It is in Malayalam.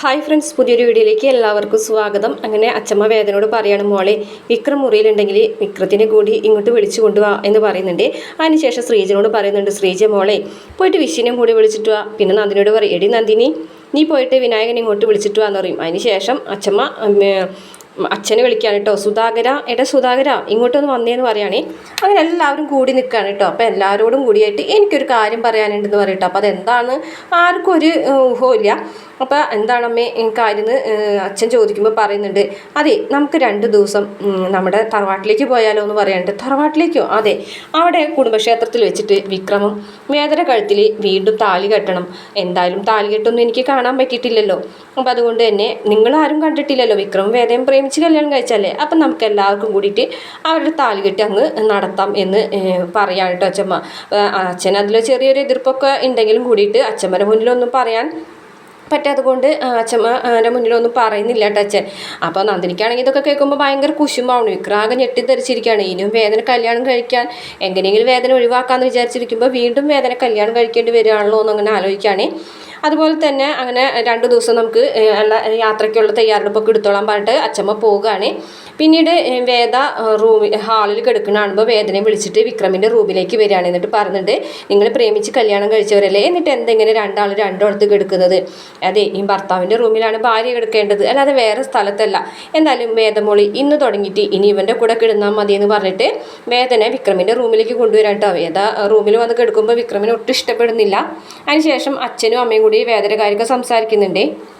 ഹായ് ഫ്രണ്ട്സ് പുതിയൊരു വീഡിയോയിലേക്ക് എല്ലാവർക്കും സ്വാഗതം. അങ്ങനെ അച്ചമ്മ വേദനയോട് പറയാണ് മോളെ വിക്രം മുറിയിലുണ്ടെങ്കിൽ വിക്രത്തിനെ കൂടി ഇങ്ങോട്ട് വിളിച്ചു കൊണ്ടുവാ എന്ന് പറയുന്നുണ്ട്. അതിനുശേഷം ശ്രീജനോട് പറയുന്നുണ്ട് ശ്രീജ മോളെ പോയിട്ട് വിഷിനെയും കൂടി വിളിച്ചിട്ട് വാ. പിന്നെ നന്ദിനോട് പറയും എടി നന്ദിനി നീ പോയിട്ട് വിനായകനെ ഇങ്ങോട്ട് വിളിച്ചിട്ട് വാന്ന് പറയും. അതിനുശേഷം അച്ചമ്മ അച്ഛനെ വിളിക്കുകയാണ് കേട്ടോ സുധാകര എടാ സുധാകര ഇങ്ങോട്ടൊന്ന് വന്നേന്ന് പറയുകയാണേ അങ്ങനെ എല്ലാവരും കൂടി നിൽക്കുകയാണ് കേട്ടോ അപ്പോൾ എല്ലാവരോടും കൂടിയായിട്ട് എനിക്കൊരു കാര്യം പറയാനുണ്ടെന്ന് പറയട്ടോ അപ്പോൾ അതെന്താണ്? ആർക്കും ഒരു ഊഹമില്ല അപ്പോൾ എന്താണമ്മേ കാര്യം അച്ഛൻ ചോദിക്കുമ്പോൾ പറയുന്നുണ്ട്. അതെ നമുക്ക് രണ്ട് ദിവസം നമ്മുടെ തറവാട്ടിലേക്ക് പോയാലോ എന്ന് പറയാനുണ്ട്. തറവാട്ടിലേക്കോ? അതെ. അവിടെ കുടുംബക്ഷേത്രത്തിൽ വെച്ചിട്ട് വിക്രമം വേദന കഴുത്തിൽ വീണ്ടും താലി കെട്ടണം. എന്തായാലും താലി കെട്ടൊന്നും എനിക്ക് കാണാൻ പറ്റിയിട്ടില്ലല്ലോ. അപ്പോൾ അതുകൊണ്ട് തന്നെ നിങ്ങളാരും കണ്ടിട്ടില്ലല്ലോ വിക്രമം വേദയും പ്രേമിച്ച് കല്യാണം കഴിച്ചല്ലേ? അപ്പം നമുക്ക് എല്ലാവർക്കും കൂടിയിട്ട് അവരുടെ താലി കെട്ടി അങ്ങ് നടത്താം എന്ന് പറയാം കേട്ടോ അച്ഛമ്മ. അച്ഛൻ അതിൽ ചെറിയൊരു എതിർപ്പൊക്കെ ഉണ്ടെങ്കിലും കൂടിയിട്ട് അച്ഛമ്മയുടെ മുന്നിലൊന്നും പറയാൻ പറ്റാത്തതുകൊണ്ട് കൊണ്ട് അച്ഛമ്മയുടെ മുന്നിലൊന്നും പറയുന്നില്ല കേട്ടോ അച്ഛൻ. അപ്പോൾ നന്ദിനിക്കാണെങ്കിൽ ഇതൊക്കെ കേൾക്കുമ്പോൾ ഭയങ്കര കുശുമ്പാണ് വിക്രാകെ ധരിച്ചിരിക്കുകയാണ് ഇനിയും വേദന കല്യാണം കഴിക്കാൻ എങ്ങനെയെങ്കിലും വേദന ഒഴിവാക്കാമെന്ന് വിചാരിച്ചിരിക്കുമ്പോൾ വീണ്ടും വേദന കല്യാണം കഴിക്കേണ്ടി വരികയാണല്ലോ എന്നങ്ങനെ ആലോചിക്കുകയാണ്. അതുപോലെ തന്നെ അങ്ങനെ രണ്ട് ദിവസം നമുക്ക് ഉള്ള യാത്രയ്ക്കുള്ള തയ്യാറെടുപ്പൊക്കെ എടുത്തോളാൻ പറഞ്ഞിട്ട് അച്ഛമ്മ പോവുകയാണ്. പിന്നീട് വേദ റൂമിൽ ഹാളിൽ കിടക്കുന്ന കാണുമ്പോൾ വേദനയെ വിളിച്ചിട്ട് വിക്രമിന്റെ റൂമിലേക്ക് വരികയാണ് എന്നിട്ട് പറഞ്ഞിട്ട് നിങ്ങൾ പ്രേമിച്ച് കല്യാണം കഴിച്ചവരല്ലേ? എന്നിട്ട് എന്തെങ്ങനെ രണ്ടാൾ രണ്ടോടത്ത് കിടക്കുന്നത്? അതെ ഈ ഭർത്താവിന്റെ റൂമിലാണ് ഭാര്യ കിടക്കേണ്ടത്. അല്ലാതെ വേറെ സ്ഥലത്തല്ല. എന്തായാലും വേദമോളി ഇന്ന് തുടങ്ങിയിട്ട് ഇനി ഇവന്റെ കൂടെ കിടന്നാൽ മതി എന്ന് പറഞ്ഞിട്ട് വേദനെ വിക്രമിന്റെ റൂമിലേക്ക് കൊണ്ടുവരാട്ടോ. വേദ റൂമിൽ വന്ന് കിടക്കുമ്പോൾ വിക്രമിന് ഒട്ടും ഇഷ്ടപ്പെടുന്നില്ല. അതിനുശേഷം അച്ഛനും അമ്മയും കൂടി വേദന കാര്യമൊക്കെ സംസാരിക്കുന്നുണ്ട്